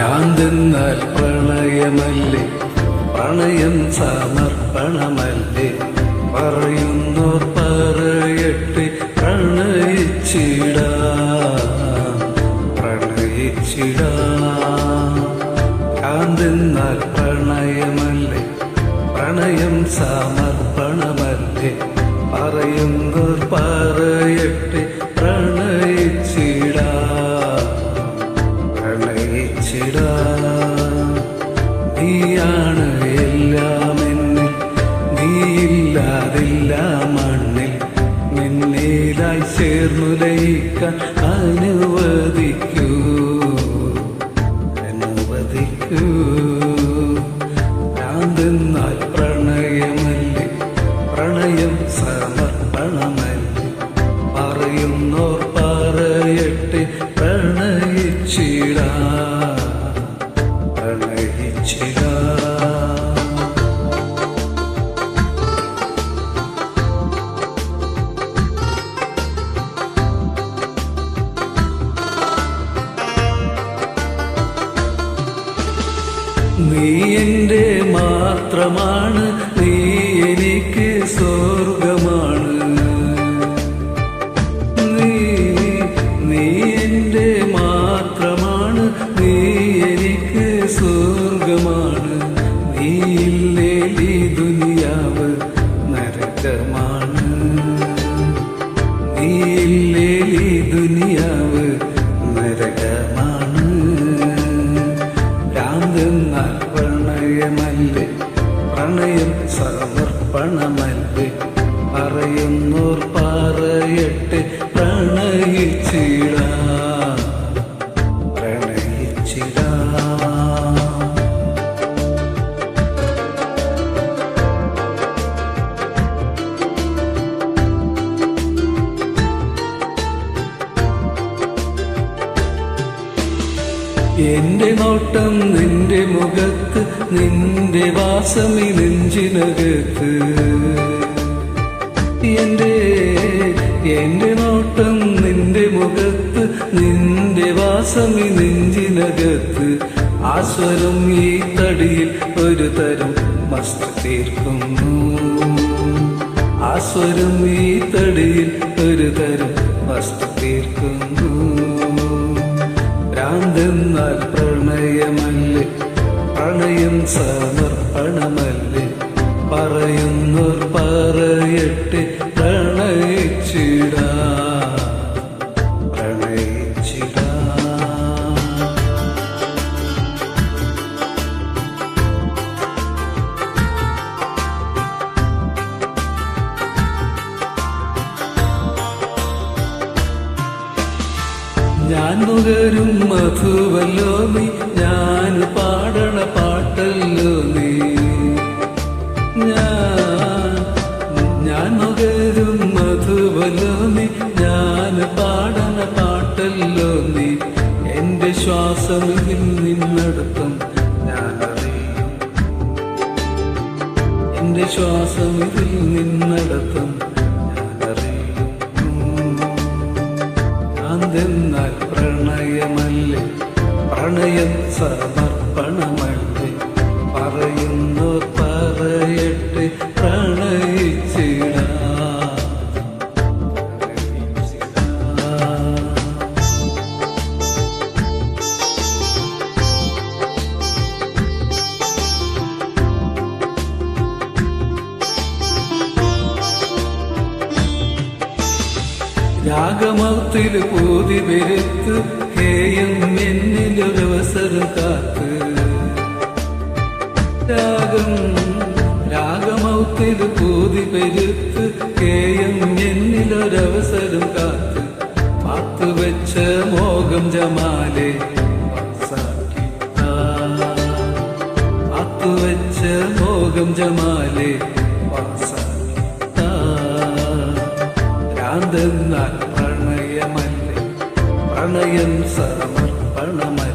ഭ്രാന്തെന്നാൽ പ്രണയമല്ലേ? പ്രണയം സമർപ്പണമല്ലേ? പറയുന്നു പറയട്ടെ പ്രണയിച്ചിടാ പ്രണയിച്ചിടാ. ഭ്രാന്തെന്നാൽ പ്രണയമല്ലേ? പ്രണയം സമർപ്പണമല്ലേ? പറയുന്നു പറയട്ടെ അനുവദിക്കൂ ഭ്രാന്തെന്നാൽ പ്രണയമല്ലേ? പ്രണയം സമർപ്പണമല്ലേ? പറയുന്നോർ നീ എന്റെ മാത്രമാണ് നീ എനിക്ക് സ്വർഗമാണ് സമർപ്പണമല്ലേ പറയുന്നോർ പറയട്ടെ പ്രണയിച്ചിടാം. എന്റെ നോട്ടം നിന്റെ മുഖത്ത് നിന്റെ വാസമി നെഞ്ചിനകത്ത്. എന്റെ എന്റെ നോട്ടം നിന്റെ മുഖത്ത് നിന്റെ വാസമി നെഞ്ചിനകത്ത്. ആസ്വരം ഈ തടിയിൽ ഒരു തരം മസ്ത തീർക്കുന്നു. ആസ്വരം ഈ തടിയിൽ ഒരു തരം പ്രണയമല്ലേ പ്രണയം സമർപ്പണമല്ലേ? പറയുന്നോർ പറയട്ടെ. ഞാൻ നുകരും മധുവല്ലോ നീ ഞാൻ പാടണ പാട്ടല്ലോ നീ ഞാൻ ഞാൻ നുകരും മധുവല്ലോ നീ ഞാൻ പാടണ പാട്ടല്ലോ നീ എന്റെ ശ്വാസം ഇതിൽ നിന്നടുത്തും ഞാൻ അറിയും എന്റെ ശ്വാസം ഇതിൽ നിന്നടത്തും ഞാൻ അറിയും ഭ്രാന്തെന്നാൽ പ്രണയമല്ലേ? പ്രണയം സമർപ്പണമല്ലേ രാഗമത്തിൽ പൂതി പെരുത്ത് ഹേയം എന്നിലൊരവസരം കാത്ത്. രാഗം രാഗമൗത്തിൽ പൂതി പെരുത്ത് ഹേയം എന്നിലൊരവസരം കാത്ത്. പാത്തു വെച്ച മോഹം ജമാലെ പാത്തു വെച്ച മോഹം ജമാലെ അതെന്നാൽ പ്രണയമല്ലേ പ്രണയം സമർപ്പണമല്ല